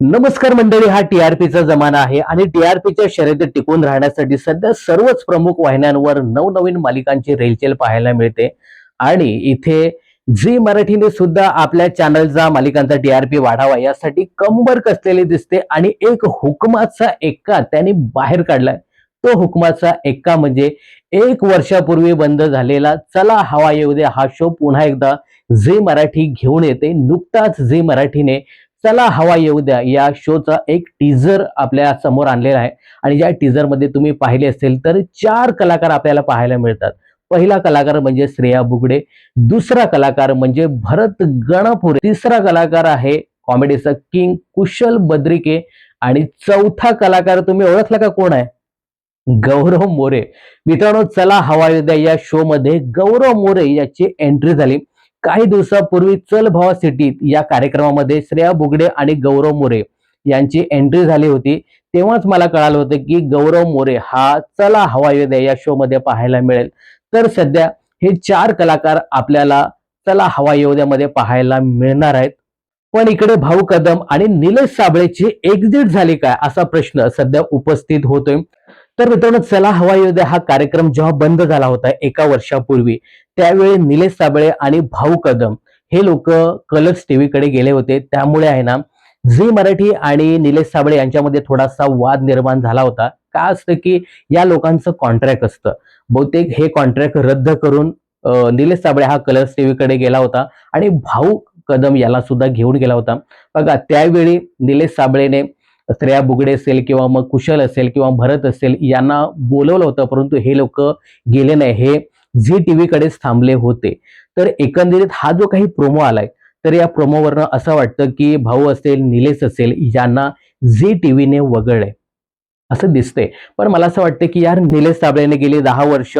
नमस्कार मंडळी हा टीआरपीचा जमाना आहे आणि टीआरपीच्या शर्यतीत टिकून राहण्यासाठी सध्या सर्वच प्रमुख वाहिन्यांवर नवनवीन मालिकांची रेलचेल पाहायला मिळते. आणि इथे झी मराठीने सुद्धा आपल्या चॅनलचा मालिकांचा टीआरपी वाढावा यासाठी कंबर कसलेली दिसते आणि एक हुकमाचा एक्का त्यांनी बाहेर काढलाय. तो हुकमाचा एक्का म्हणजे एक वर्षापूर्वी बंद झालेला चला हवा येऊ दे हा शो पुन्हा एकदा झी मराठी घेऊन येते. नुकताच झी मराठीने चला हवा येऊ द्या. या शोचा एक टीझर आपल्यासमोर आणलेला आहे. आणि या टीझरमध्ये तुम्ही पाहिले असेल तर चार कलाकार आपल्याला पाहायला मिळतात. पहिला कलाकार म्हणजे श्रेया बुगडे. दुसरा कलाकार म्हणजे भरत गणपुरे. तिसरा कलाकार आहे कॉमेडीचा किंग कुशल बद्रिके. आणि चौथा कलाकार तुम्ही ओळखला का कोण आहे? गौरव मोरे. मित्रांनो चला हवा येऊ द्या. या शो मध्ये गौरव मोरे याची एंट्री झाली. काही दिवसापूर्वी चल भावा सिटीत या कार्यक्रमामध्ये श्रेया बुगडे आणि गौरव मोरे यांची एंट्री झाली होती. तेव्हाच मला कळालं होतं की गौरव मोरे हा चला हवा येऊ द्या या शो मध्ये पाहायला मिळेल. तर सध्या हे चार कलाकार आपल्याला चला हवा येऊ पाहायला मिळणार आहेत. पण इकडे भाऊ कदम आणि निलेश साबळेची एक्झिट झाली काय असा प्रश्न सध्या उपस्थित होतोय. तर मित्रांनो चला हवा येऊ द्या. हा कार्यक्रम जेव्हा बंद झाला होता एका वर्षापूर्वी त्यावेळी निलेश साबळे आणि भाऊ कदम हे लोक कलर्स टीव्हीकडे गेले होते. त्यामुळे आहे ना झी मराठी आणि निलेश साबळे यांच्यामध्ये थोडासा वाद निर्माण झाला होता. का असतं की या लोकांचं कॉन्ट्रॅक्ट असतं. बहुतेक हे कॉन्ट्रॅक्ट रद्द करून निलेश साबळे हा कलर्स टीव्हीकडे गेला होता आणि भाऊ कदम याला सुद्धा घेऊन गेला होता. बघा त्यावेळी निलेश साबळेने श्रेया बुगडे असेल किंवा मग कुशल असेल किंवा भरत असेल यांना बोलवलं होतं परंतु हे लोक गेले नाही. हे झी टी व्हीकडेच थांबले होते. तर एकंदरीत हा जो काही प्रोमो आलाय तर या प्रोमोवरनं असं वाटतं की भाऊ असेल निलेश असेल यांना झी टी व्हीने वगळलंय. असं दिसतंय. पण मला असं वाटतं की यार निलेश साबळेने गेली दहा वर्ष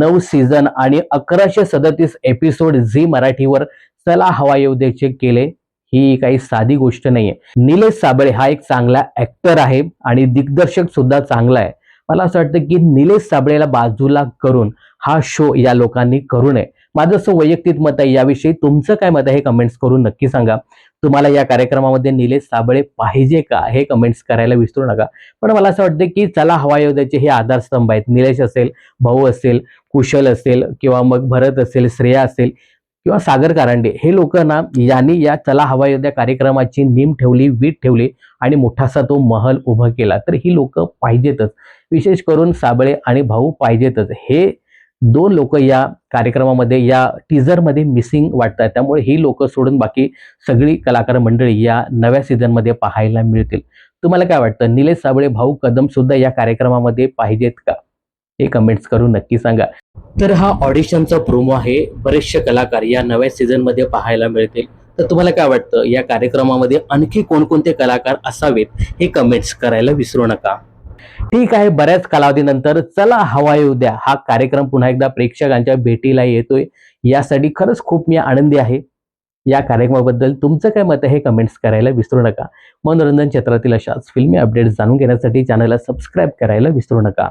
नऊ सीझन आणि अकराशे सदतीस एपिसोड झी मराठीवर चला हवा येऊ द्यायचे केले. ही काही साधी गोष्ट नाहीये. निलेश साबळे हा एक चांगला ऍक्टर आहे आणि दिग्दर्शक सुद्धा चांगला आहे. मला असं वाटतं की निलेश साबळेला बाजूला करून हा शो या लोकांनी करू नये. माझं असं वैयक्तिक मत आहे याविषयी. तुमचं काय मत आहे हे कमेंट्स करून नक्की सांगा. तुम्हाला या कार्यक्रमामध्ये निलेश साबळे पाहिजे का हे कमेंट्स करायला विसरू नका. पण मला असं वाटतं की चला हवा येऊ हे आधारस्तंभ आहेत. निलेश असेल भाऊ असेल कुशल असेल किंवा मग भरत असेल श्रेया असेल. किंवा सागर कारंडे हे लोक ना यांनी या चला हवा येऊ कार्यक्रमाची नीम ठेवली वीट ठेवली आणि मोठासा तो महल उभा केला. तर ही लोक पाहिजेतच. विशेष करून साबळे आणि भाऊ पाहिजेतच. हे दोन लोक या कार्यक्रमामध्ये या टीझरमध्ये मिसिंग वाटतात. त्यामुळे ही लोक सोडून बाकी सगळी कलाकार मंडळी या नव्या सीझनमध्ये पाहायला मिळतील. तुम्हाला काय वाटतं? निलेश साबळे भाऊ कदम सुद्धा या कार्यक्रमामध्ये पाहिजेत का? हे कमेंट्स करून नक्की सांगा. तर हा ऑडिशनचा प्रोमो आहे. बरेचसे कलाकार या नव्या सीझनमध्ये पाहायला मिळतील. तर तुम्हाला काय वाटतं? या कार्यक्रमामध्ये आणखी कोणकोणते कलाकार असावेत? हे कमेंट्स करायला विसरू नका. ठीक आहे. बऱ्याच कालावधीनंतर चला हवा येऊ द्या. हा कार्यक्रम पुन्हा एकदा प्रेक्षकांच्या भेटीला येतोय. यासाठी खरंच खूप मी आनंदी आहे. या कार्यक्रमाबद्दल तुमचं काय मत आहे हे कमेंट्स करायला विसरू नका. मनोरंजन क्षेत्रातील अशाच फिल्मी अपडेट्स जाणून घेण्यासाठी चॅनलला सबस्क्राईब करायला विसरू नका.